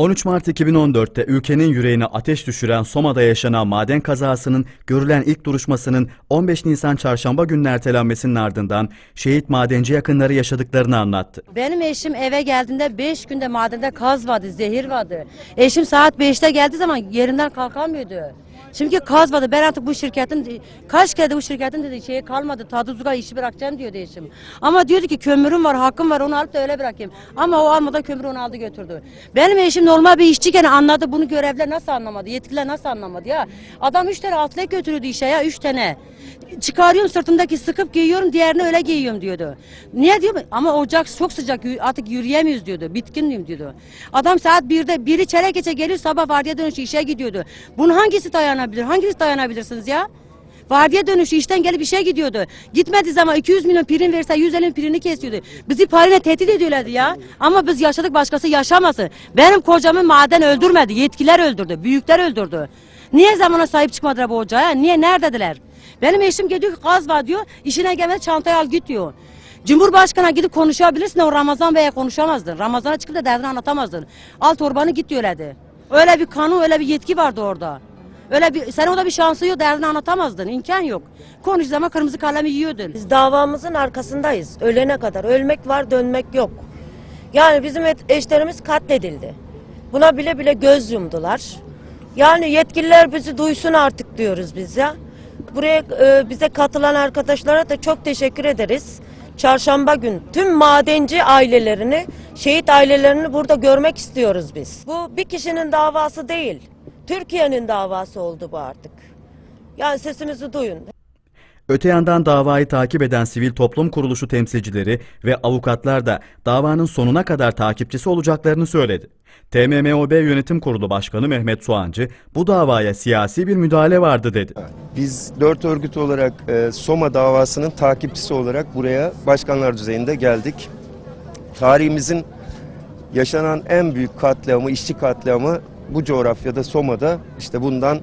13 Mart 2014'te ülkenin yüreğine ateş düşüren Soma'da yaşanan maden kazasının görülen ilk duruşmasının 15 Nisan çarşamba gününe ertelenmesinin ardından şehit madenci yakınları yaşadıklarını anlattı. Benim eşim eve geldiğinde 5 günde madende kaz vardı, zehir vardı. Eşim saat 5'te geldiği zaman yerinden kalkamıyordu. Çünkü kaz vardı. Ben artık bu şirketin kaç kere de bu şirketin dedi şeye kalmadı. Tadı işi bırakacağım diyordu eşim. Ama diyordu ki kömürüm var, hakkım var onu alıp da öyle bırakayım. Ama o almadan kömürü onu aldı götürdü. Benim eşim normal bir işçiyken anladı. Bunu görevler nasıl anlamadı? Yetkililer nasıl anlamadı ya? Adam 3 tane atlet götürüyordu işe ya 3 tane. Çıkarıyorum sırtımdaki sıkıp giyiyorum diğerini öyle giyiyorum diyordu. Niye diyor ama ocak çok sıcak artık yürüyemiyoruz diyordu. Bitkinliyim diyordu. Adam saat 1'de biri çeyrek geçe geliyor sabah vardiya dönüşü işe gidiyordu. Bunun hangisi dayanabilir? Hangisi dayanabilirsiniz ya? Vardiya dönüşü işten gelip işe gidiyordu. Gitmediği zaman 200 milyon prim verse 150 primini kesiyordu. Bizi parayla tehdit ediyorlardı ya. Ama biz yaşadık başkası yaşamasın. Benim kocamı maden öldürmedi. Yetkiler öldürdü. Büyükler öldürdü. Niye zamana sahip çıkmadılar bu ocağa? Niye? Neredediler? Benim eşim gidiyor ki gaz var diyor. İşine gelmedi çantayı al git diyor. Cumhurbaşkanına gidip konuşabilirsin o Ramazan Bey'e konuşamazdın. Ramazan'a çıkıp da derdini anlatamazdın. Al torbanı git diyorlardı. Öyle bir kanun öyle bir yetki vardı orada. Öyle bir sen orada bir şansı yok derdini anlatamazdın. imkan yok. Konuş zaman kırmızı kalemi yiyordun. Biz davamızın arkasındayız. Ölene kadar. Ölmek var, dönmek yok. Yani bizim eşlerimiz katledildi. Buna bile bile göz yumdular. Yani yetkililer bizi duysun artık diyoruz biz ya. Buraya e, bize katılan arkadaşlara da çok teşekkür ederiz. Çarşamba gün tüm madenci ailelerini, şehit ailelerini burada görmek istiyoruz biz. Bu bir kişinin davası değil. Türkiye'nin davası oldu bu artık. Yani sesimizi duyun. Öte yandan davayı takip eden sivil toplum kuruluşu temsilcileri ve avukatlar da davanın sonuna kadar takipçisi olacaklarını söyledi. TMMOB Yönetim Kurulu Başkanı Mehmet Soğancı bu davaya siyasi bir müdahale vardı dedi. Biz dört örgüt olarak e, Soma davasının takipçisi olarak buraya başkanlar düzeyinde geldik. Tarihimizin yaşanan en büyük katliamı, işçi katliamı bu coğrafyada Soma'da işte bundan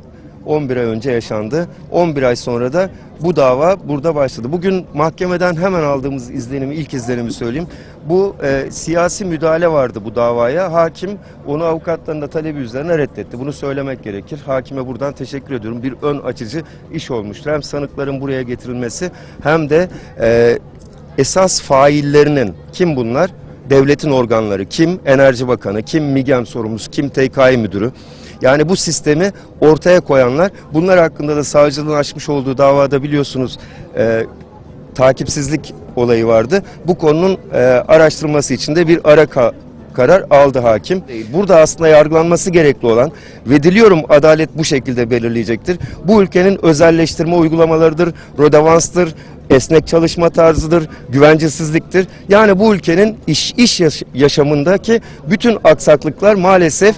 11 ay önce yaşandı. 11 ay sonra da bu dava burada başladı. Bugün mahkemeden hemen aldığımız izlenimi, ilk izlenimi söyleyeyim. Bu e, siyasi müdahale vardı bu davaya. Hakim onu avukatların da talebi üzerine reddetti. Bunu söylemek gerekir. Hakime buradan teşekkür ediyorum. Bir ön açıcı iş olmuştur. Hem sanıkların buraya getirilmesi hem de e, esas faillerinin kim bunlar? Devletin organları, kim Enerji Bakanı, kim MİGEM sorumlusu, kim TKİ müdürü. Yani bu sistemi ortaya koyanlar, bunlar hakkında da savcılığın açmış olduğu davada biliyorsunuz e, takipsizlik olayı vardı. Bu konunun e, araştırılması için de bir ara ka- karar aldı hakim. Burada aslında yargılanması gerekli olan ve diliyorum adalet bu şekilde belirleyecektir. Bu ülkenin özelleştirme uygulamalarıdır, rodavanstır, esnek çalışma tarzıdır, güvencesizliktir. Yani bu ülkenin iş, iş yaş- yaşamındaki bütün aksaklıklar maalesef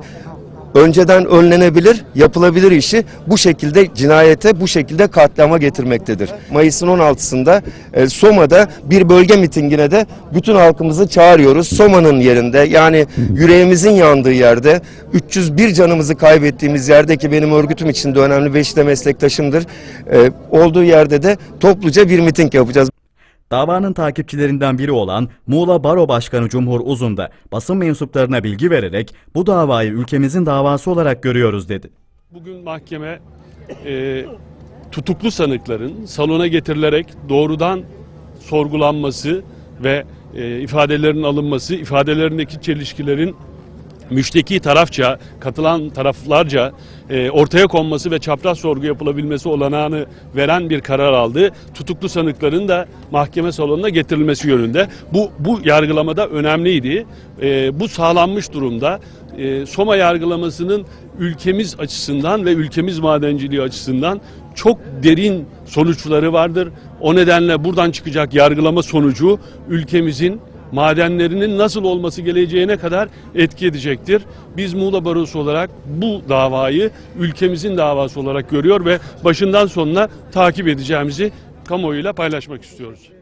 önceden önlenebilir, yapılabilir işi bu şekilde cinayete, bu şekilde katliama getirmektedir. Mayıs'ın 16'sında e, Soma'da bir bölge mitingine de bütün halkımızı çağırıyoruz. Soma'nın yerinde yani yüreğimizin yandığı yerde 301 canımızı kaybettiğimiz yerdeki benim örgütüm için de önemli beş de meslektaşımdır. E, olduğu yerde de topluca bir miting yapacağız. Davanın takipçilerinden biri olan Muğla Baro Başkanı Cumhur Uzun da basın mensuplarına bilgi vererek bu davayı ülkemizin davası olarak görüyoruz dedi. Bugün mahkeme e, tutuklu sanıkların salona getirilerek doğrudan sorgulanması ve e, ifadelerin alınması, ifadelerindeki çelişkilerin müşteki tarafça, katılan taraflarca e, ortaya konması ve çapraz sorgu yapılabilmesi olanağını veren bir karar aldı. Tutuklu sanıkların da mahkeme salonuna getirilmesi yönünde. Bu, bu yargılamada önemliydi. E, bu sağlanmış durumda. E, Soma yargılamasının ülkemiz açısından ve ülkemiz madenciliği açısından çok derin sonuçları vardır. O nedenle buradan çıkacak yargılama sonucu ülkemizin madenlerinin nasıl olması geleceğine kadar etki edecektir. Biz Muğla Barosu olarak bu davayı ülkemizin davası olarak görüyor ve başından sonuna takip edeceğimizi kamuoyuyla paylaşmak istiyoruz.